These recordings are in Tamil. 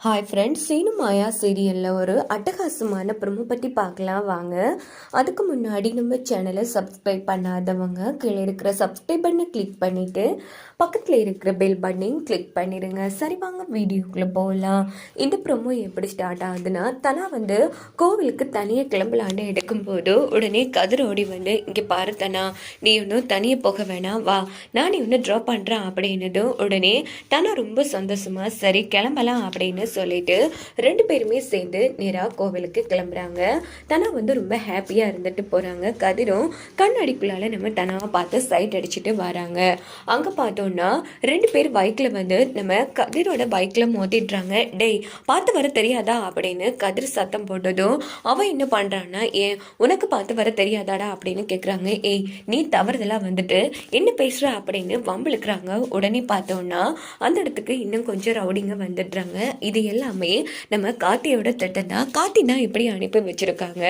ஹாய் ஃப்ரெண்ட்ஸ் சீனு மாயா சீரியலில் ஒரு அட்டகாசமான ப்ரொமோ பற்றி பார்க்கலாம் வாங்க. அதுக்கு முன்னாடி நம்ம சேனலை சப்ஸ்கிரைப் பண்ணாதவங்க கீழே இருக்கிற சப்ஸ்கிரைப் பண்ணை கிளிக் பண்ணிவிட்டு பக்கத்தில் இருக்கிற பெல் பட்டனையும் கிளிக் பண்ணிடுங்க சரி வாங்க வீடியோக்குள்ளே போகலாம் இந்த ப்ரொமோ எப்படி ஸ்டார்ட் ஆகுதுன்னா தனா வந்து கோவிலுக்கு தனியாக கிளம்பலான்னு எடுக்கும்போது உடனே கதிரோடி வந்து இங்கே பாரு தனா நீ ஒன்றும் தனியாக போக வேணாம் வா. நான் நீ ஒன்று ட்ராப் பண்ணுறேன் அப்படின்னதும் உடனே தனா ரொம்ப சந்தோஷமாக சரி கிளம்பலாம் அப்படின்னு சொல்லிட்டு ரெண்டு பேருமே சேர்ந்து நேராக கோவிலுக்கு கிளம்புறாங்க. தனா வந்து ரொம்ப ஹாப்பியாக இருந்துட்டு போகிறாங்க கதிரும் கண்ணாடிக்குள்ளால நம்ம தனாவை பார்த்து சைட் அடிச்சுட்டு வராங்க. அங்கே பார்த்தோம்னா ரெண்டு பேர் பைக்கில் வந்து நம்ம கதிரோட பைக்கில் மோதிடுறாங்க. டேய் பார்த்து வர தெரியாதா? அப்படின்னு கதிர் சத்தம் போட்டதும் அவன் என்ன பண்ணுறான்னா ஏன் உனக்கு பார்த்து வர தெரியாதாடா? அப்படின்னு கேட்குறாங்க ஏய் நீ தவறுதெல்லாம் வந்துட்டு என்ன பேசுகிற அப்படின்னு வம்பிழுக்கிறாங்க. உடனே பார்த்தோம்னா அந்த இடத்துக்கு இன்னும் கொஞ்சம் ரவுடிங்க வந்துடுறாங்க. இது எல்லாமே நம்ம கார்த்தியோட திட்டம் தான் கார்த்தினா இப்படி அனுப்பி வச்சுருக்காங்க.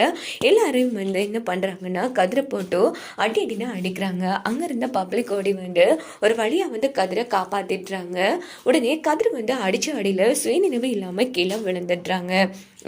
எல்லாரையும் வந்து என்ன பண்ணுறாங்கன்னா கதிரை போட்டு அடி அடினா அடிக்கிறாங்க. அங்கே இருந்த பப்ளிக் ஓடி வந்து ஒரு வழியாக வந்து கதிரை காப்பாற்றிடுறாங்க உடனே கதிர் வந்து அடித்த அடியில் சுயநினைவு இல்லாமல் கீழே விழுந்துடுறாங்க.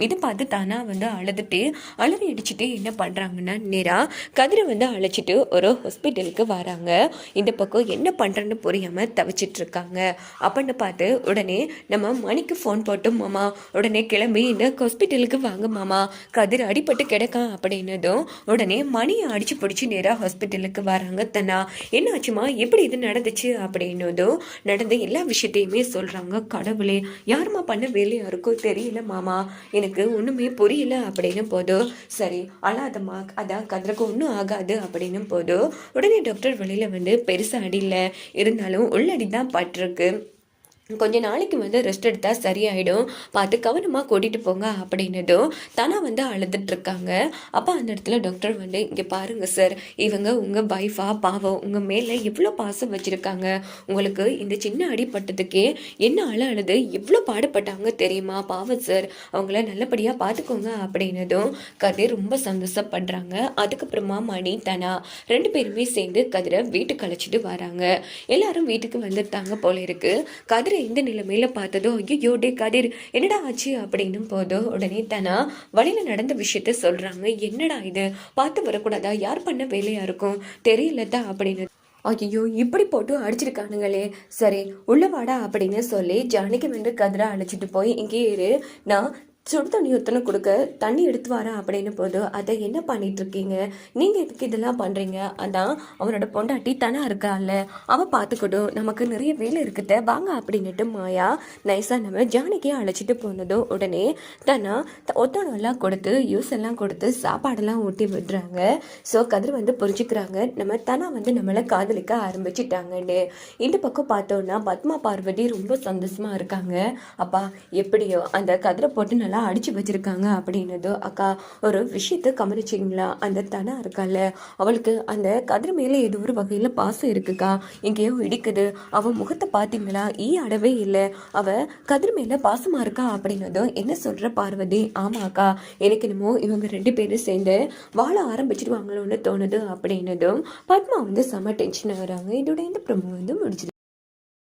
இது பார்த்து தானா வந்து அழுதுட்டு அழுது அடிச்சுட்டு என்ன பண்ணுறாங்கன்னா நேராக கதிரை வந்து அழைச்சிட்டு ஒரு ஹாஸ்பிட்டலுக்கு வராங்க. இந்த பக்கம் என்ன பண்ணுறேன்னு புரியாமல் தவிச்சிட்டு இருக்காங்க. அப்படின்னு பார்த்து உடனே நம்ம மணிக்கு ஃபோன் போட்டு மாமா. உடனே கிளம்பி இந்த ஹாஸ்பிட்டலுக்கு வாங்க மாமா. கதிர் அடிபட்டு கிடக்கான் அப்படின்னதும் உடனே மணியை அடிச்சு பிடிச்சி நேராக ஹாஸ்பிட்டலுக்கு வராங்க தனா. என்னாச்சுமா? எப்படி இது நடந்துச்சு? அப்படின்னதும் நடந்த எல்லா விஷயத்தையுமே சொல்கிறாங்க கடவுளே. யாருமா பண்ண வேலையா இருக்கோ தெரியல மாமா. எனக்கு ஒன்றுமே புரியல அப்படின்னு போதும் சரி அழாதம்மா. அதான் கதிரக்கு ஒன்றும் ஆகாது அப்படின்னு போதும் உடனே டாக்டர் வெளியில் வந்து பெருசாக அடியில் இருந்தாலும் உள்ளடி தான் பட்டிருக்கு. கொஞ்ச நாளைக்கு வந்து ரெஸ்ட் எடுத்தால் சரியாயிடும். பார்த்து கவனமாக கூட்டிகிட்டு போங்க அப்படின்னதும் தானா வந்து அழுதுட்ருக்காங்க அப்போ அந்த இடத்துல டாக்டர் வந்து இங்கே பாருங்கள் சார் இவங்க உங்கள் வைஃபா பாவம் உங்கள் மேலே எவ்வளோ பாசம் வச்சுருக்காங்க. உங்களுக்கு இந்த சின்ன அடிப்பட்டதுக்கே என்ன அழ அழுது எவ்வளோ பாடுபட்டாங்க தெரியுமா? பாவம் சார் அவங்கள நல்லபடியாக பார்த்துக்கோங்க. அப்படின்னதும் கதிர் ரொம்ப சந்தோஷப்படுறாங்க. அதுக்கப்புறமா மணி தனா ரெண்டு பேருமே சேர்ந்து கதிரை வீட்டுக்கு அழைச்சிட்டு வராங்க. எல்லாரும் வீட்டுக்கு வந்துட்டாங்க போல இருக்குது கதிரை இந்த நிலைமையில பார்த்ததோ ஐயோ டே கதிர் என்னடா ஆச்சு அப்படின்னும் போதோ உடனே தனா வழியில நடந்த விஷயத்த சொல்றாங்க. என்னடா இது? பார்த்து வரக்கூடாதா? யார் பண்ண வேலையா இருக்கும்? தெரியலதா அப்படின்னு. ஐயோ இப்படி போட்டு அடிச்சிருக்கானுங்களே. சரி உள்ள வாடா அப்படின்னு சொல்லி ஜானகி வந்து கதிரை அழைச்சிட்டு போய் இங்கே இரு. நான் சுடு தண்ணி ஒத்தனை கொடுக்க தண்ணி எடுத்து வரேன் அப்படின்னு போது அதை என்ன பண்ணிட்டு இருக்கீங்க நீங்க எதுக்கு இதெல்லாம் பண்றீங்க? அதான் அவனோட பொண்டாட்டி தனா இருக்கால அவ பார்த்துக்கட்டும் நமக்கு நிறைய வேலை இருக்குத வாங்க அப்படின்னுட்டு மாயா நைஸா நம்ம ஜானகியை அழைச்சிட்டு போனதும் உடனே தனா ஒத்தனம் எல்லாம் கொடுத்து யூஸ் எல்லாம் கொடுத்து சாப்பாடெல்லாம் ஊட்டி விடுறாங்க. ஸோ கதிர் வந்து புரிஞ்சுக்கிறாங்க நம்ம தனா வந்து நம்மளை காதலிக்க ஆரம்பிச்சிட்டாங்கன்னு. இந்த பக்கம் பார்த்தோன்னா பத்மா பார்வதி ரொம்ப சந்தோஷமா இருக்காங்க. அப்பா எப்படியோ அந்த கதிரை போட்டு எல்லாம் அடிச்சு வச்சிருக்காங்க அப்படின்னதோ அக்கா ஒரு விஷயத்த கவனிச்சிங்களா? அந்த தனா இருக்கால அவளுக்கு அந்த கதிர் மேலே ஏதோ ஒரு வகையில் பாசம் இருக்குக்கா. எங்கேயோ இடிக்குது. அவ முகத்தை பார்த்தீங்களா? ஈ அடவே இல்லை. அவ கதிர் மேலே பாசமா இருக்கா அப்படின்னதும் என்ன சொல்ற பார்வதி? ஆமாக்கா. எனக்கு என்னமோ இவங்க ரெண்டு பேரும் சேர்ந்து வாழ ஆரம்பிச்சிடுவாங்களோன்னு தோணுது அப்படின்னதும் பத்மா வந்து செம டென்ஷன் வராங்க இதோட இந்த ப்ரொமோ வந்து முடிச்சிருக்கு